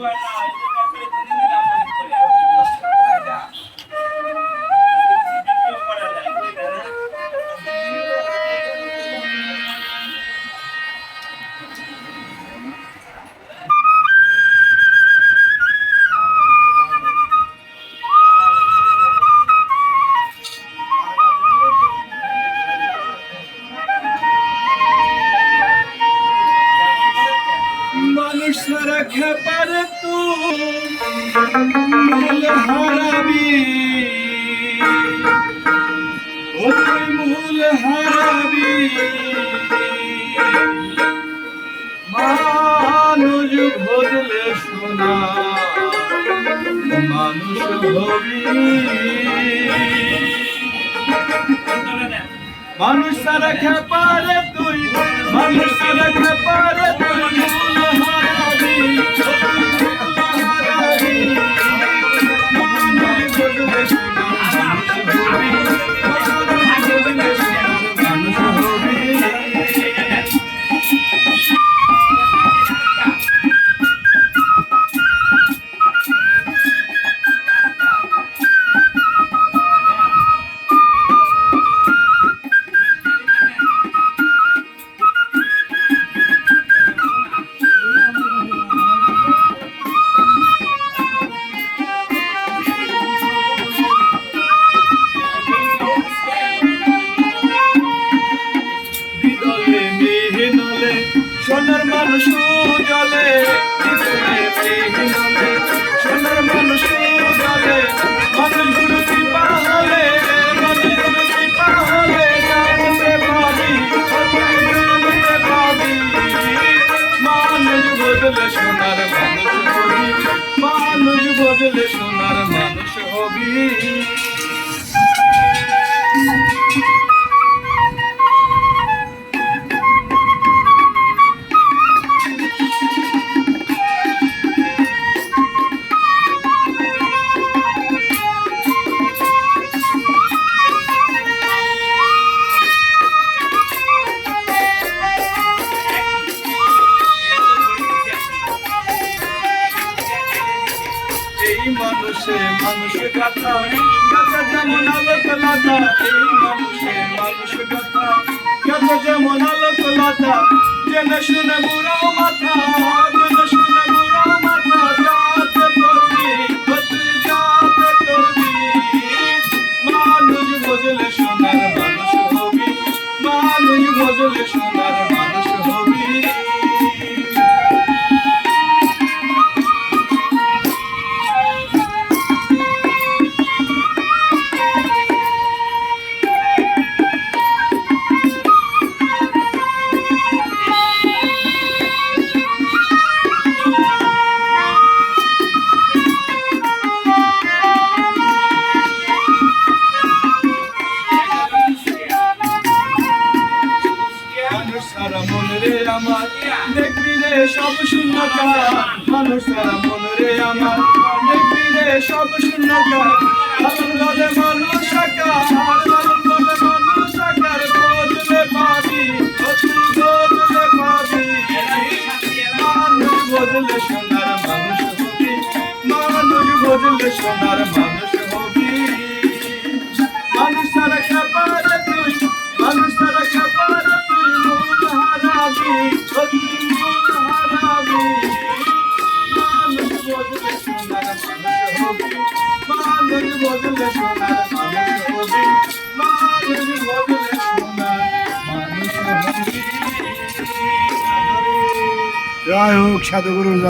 Bueno. চোখে পারে তুল মূল হারাবি। মানুষ বদলে সোনা, মানুষ হবি। মানুষ তুই, মানুষ রাখে পারে তুই। সোনার মানুষ জলে, সোনার মানুষ জলে মানুষ গুরু কৃপা হলে মানুষ গুরু কৃপা হলে, জানতে মানুষ বদলে সোনার মানুষ হবি, মানুষ বদলে সোনার মানুষ হবি। এই মানুষে, মানুষ কথা কথা যেমন আলোক লতা, এই মানুষে, মানুষ কথা কথা যেমন আলোক লতা, জেনে শুনে বুড়ো মাথা সারা মন রে আমার। দেখবি রে সব শূন্যকার মানুষ সারা মন রে আমার। দেখবি রে সব শূন্যকার লালন গলে মানুষ আকার। লালন গলে সোনার মানুষ সোনার মানুষ হবি মানুষ হবি হোক সাধুগুরু